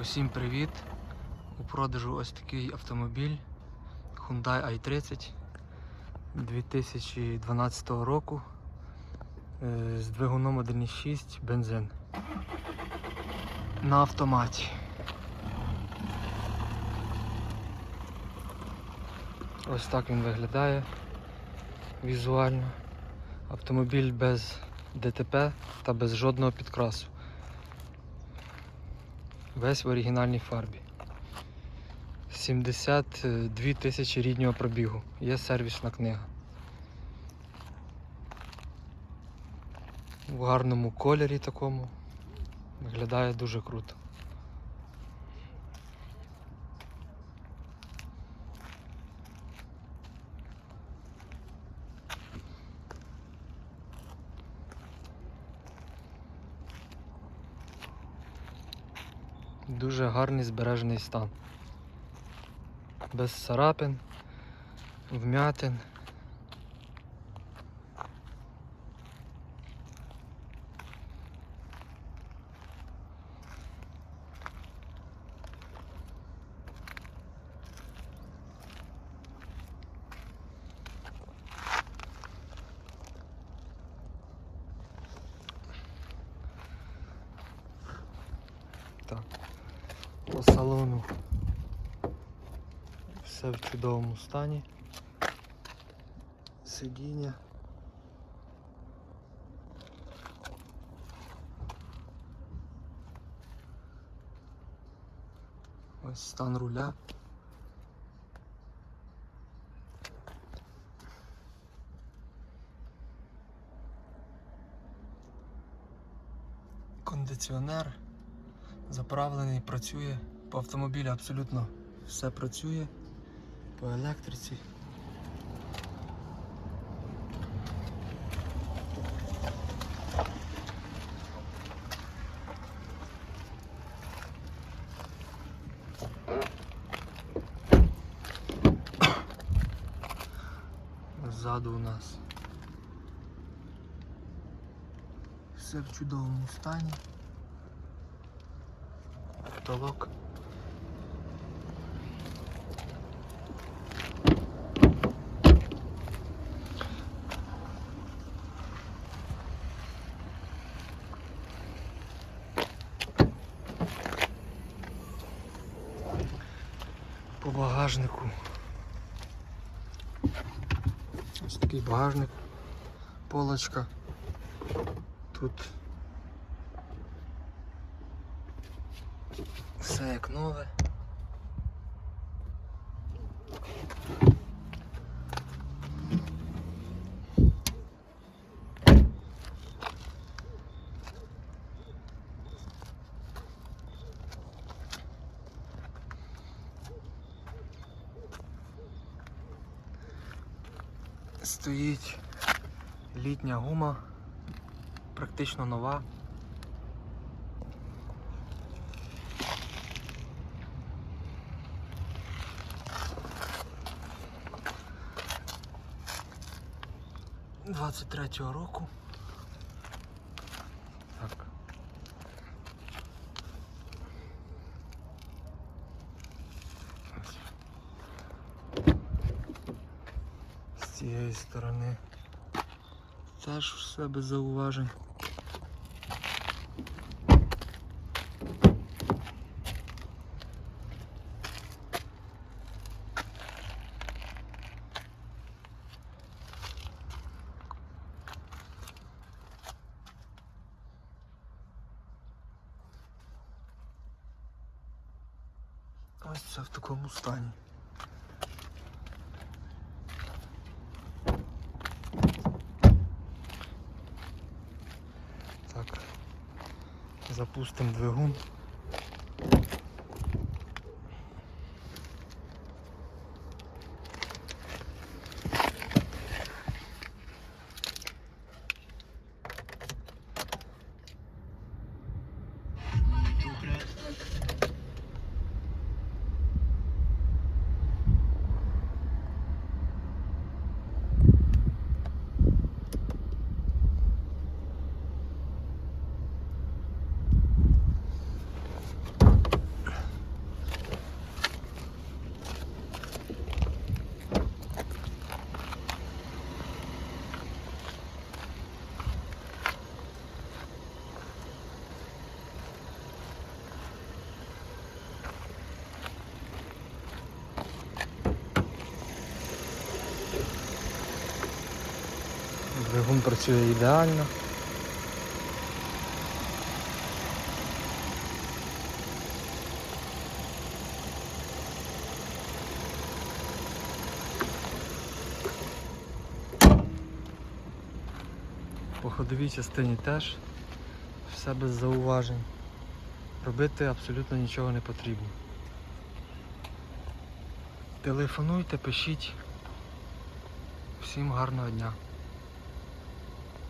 Усім привіт! У продажу ось такий автомобіль Hyundai i30 2012 року е, з двигуном 1.6 бензин на автоматі. Ось так він виглядає візуально. Автомобіль без ДТП та без жодного підкрасу. Весь в оригінальній фарбі. 72 тисячі ріднього пробігу. Є сервісна книга. В гарному кольорі такому. Виглядає дуже круто. Дуже гарний збережений стан. Без царапин, вмятин. Так. По салону все в чудовому стані. Сидіння. Ось стан руля. Кондиціонер заправлений, працює. По автомобілю абсолютно все працює. По електриці. Ззаду у нас все в чудовому стані. Потолок. По багажнику. Ось такий багажник, полочка. Тут все як нове. Стоїть літня гума, практично нова. Двадцять третього року. Так. З цієї сторони теж все без зауважень. Ось це в такому стані. Так. Запустимо двигун. Двигун працює ідеально. По ходовій частині теж все без зауважень. Робити абсолютно нічого не потрібно. Телефонуйте, пишіть. Всім гарного дня.